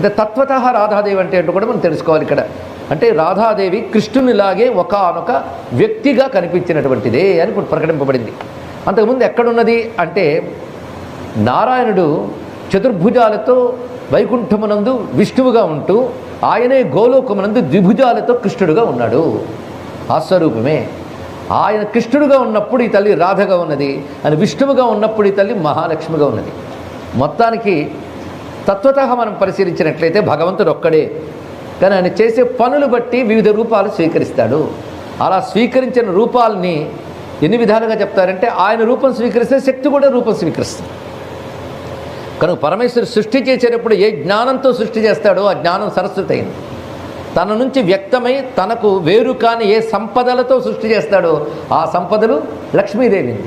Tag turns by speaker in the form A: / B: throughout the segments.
A: అయితే తత్వత రాధాదేవి అంటే ఏంటో కూడా మనం తెలుసుకోవాలి ఇక్కడ. అంటే రాధాదేవి కృష్ణునిలాగే ఒకనొక వ్యక్తిగా కనిపించినటువంటిదే అని ఇప్పుడు ప్రకటింపబడింది. అంతకుముందు ఎక్కడున్నది అంటే నారాయణుడు చతుర్భుజాలతో వైకుంఠమునందు విష్ణువుగా ఉంటూ ఆయనే గోలోకమునందు ద్విభుజాలతో కృష్ణుడుగా ఉన్నాడు. ఆ స్వరూపమే. ఆయన కృష్ణుడుగా ఉన్నప్పుడు ఈ తల్లి రాధగా ఉన్నది. అని విష్ణువుగా ఉన్నప్పుడు ఈ తల్లి మహాలక్ష్మిగా ఉన్నది. మొత్తానికి తత్వత మనం పరిశీలించినట్లయితే భగవంతుడు ఒక్కడే. కానీ ఆయన చేసే పనులు బట్టి వివిధ రూపాలు స్వీకరిస్తాడు. అలా స్వీకరించిన రూపాలని ఎన్ని విధాలుగా చెప్తారంటే ఆయన రూపం స్వీకరిస్తే శక్తి కూడా రూపం స్వీకరిస్తుంది. కనుక పరమేశ్వరు సృష్టి చేసేటప్పుడు ఏ జ్ఞానంతో సృష్టి చేస్తాడో ఆ జ్ఞానం సరస్వతి అయింది. తన నుంచి వ్యక్తమై తనకు వేరు కాని ఏ సంపదలతో సృష్టి చేస్తాడో ఆ సంపదలు లక్ష్మీదేవింది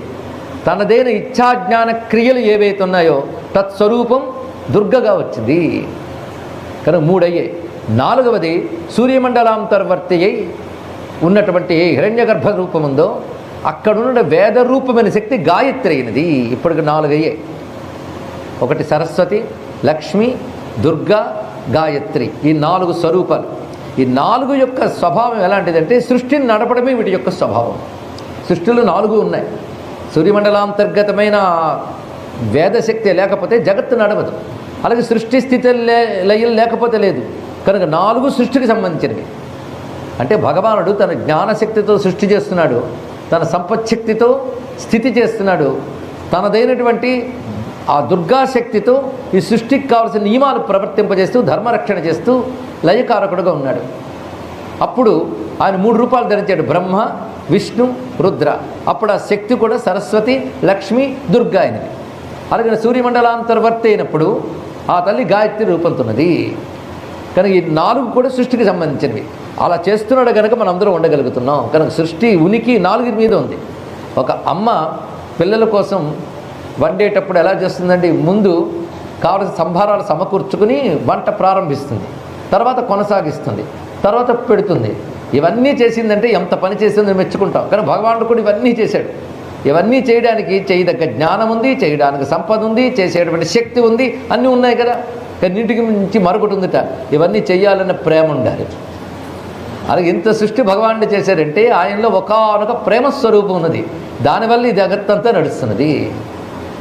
A: తనదైన ఇచ్ఛాజ్ఞాన క్రియలు ఏవైతే ఉన్నాయో తత్స్వరూపం దుర్గగా వచ్చింది. కనుక మూడయ్యే. నాలుగవది సూర్యమండలాంతర్వర్తి అయి ఉన్నటువంటి హిరణ్యగర్భ రూపం ఉందో అక్కడున్న వేద రూపమైన శక్తి గాయత్రి అయినది. ఇప్పటికి నాలుగు అయ్యాయి ఒకటి సరస్వతి లక్ష్మి దుర్గా గాయత్రి. ఈ నాలుగు స్వరూపాలు. ఈ నాలుగు యొక్క స్వభావం ఎలాంటిదంటే సృష్టిని నడపడమే వీటి యొక్క స్వభావం. సృష్టిలో నాలుగు ఉన్నాయి. సూర్యమండలాంతర్గతమైన వేదశక్తి లేకపోతే జగత్తు నడవదు. అలాగే సృష్టి స్థితి లే- లేకపోతే లేదు. కనుక నాలుగు సృష్టికి సంబంధించినవి. అంటే భగవానుడు తన జ్ఞానశక్తితో సృష్టి చేస్తున్నాడు తన సంపత్శక్తితో స్థితి చేస్తున్నాడు తనదైనటువంటి ఆ దుర్గాశక్తితో ఈ సృష్టికి కావలసిన నియమాలు ప్రవర్తింపజేస్తూ ధర్మరక్షణ చేస్తూ లయకారకుడుగా ఉన్నాడు. అప్పుడు ఆయన మూడు రూపాయలు ధరించాడు బ్రహ్మ విష్ణు రుద్ర. అప్పుడు ఆ శక్తి కూడా సరస్వతి లక్ష్మి దుర్గా అయినవి అలాగే సూర్యమండలాంతర్వర్తి అయినప్పుడు ఆ తల్లి గాయత్రి రూపొందుతున్నది కనుక ఈ నాలుగు కూడా సృష్టికి సంబంధించినవి. అలా చేస్తున్నాడు కనుక మనం అందరం ఉండగలుగుతున్నాం. కనుక సృష్టి ఉనికి నాలుగు మీద ఉంది. ఒక అమ్మ పిల్లల కోసం వండేటప్పుడు ఎలా చేస్తుందండి ముందు కావలసిన సంభారాలు సమకూర్చుకుని వంట ప్రారంభిస్తుంది. తర్వాత కొనసాగిస్తుంది. తర్వాత పెడుతుంది. ఇవన్నీ చేసిందంటే ఎంత పని చేసిందని మెచ్చుకుంటాం. కానీ భగవానుడు కూడా ఇవన్నీ చేశాడు. ఇవన్నీ చేయడానికి చేయదగ్గ జ్ఞానం ఉంది చేయడానికి సంపద ఉంది చేసేటువంటి శక్తి ఉంది అన్నీ ఉన్నాయి కదా. కన్నింటికి మించి మరొకటి ఉందిట. ఇవన్నీ చేయాలన్న ప్రేమ ఉండాలి. అలాగే ఇంత సృష్టి భగవానుడు చేశారంటే ఆయనలో ఒకనొక ప్రేమ స్వరూపం ఉన్నది. దానివల్ల ఈ జగత్తంతా నడుస్తున్నది.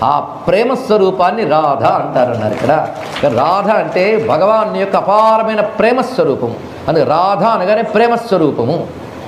A: ఆ ప్రేమ స్వరూపాన్ని రాధ అంటారన్నారు ఇక్కడ. రాధ అంటే భగవాన్ యొక్క అపారమైన ప్రేమ స్వరూపము. అని రాధ అనగానే ప్రేమ స్వరూపము.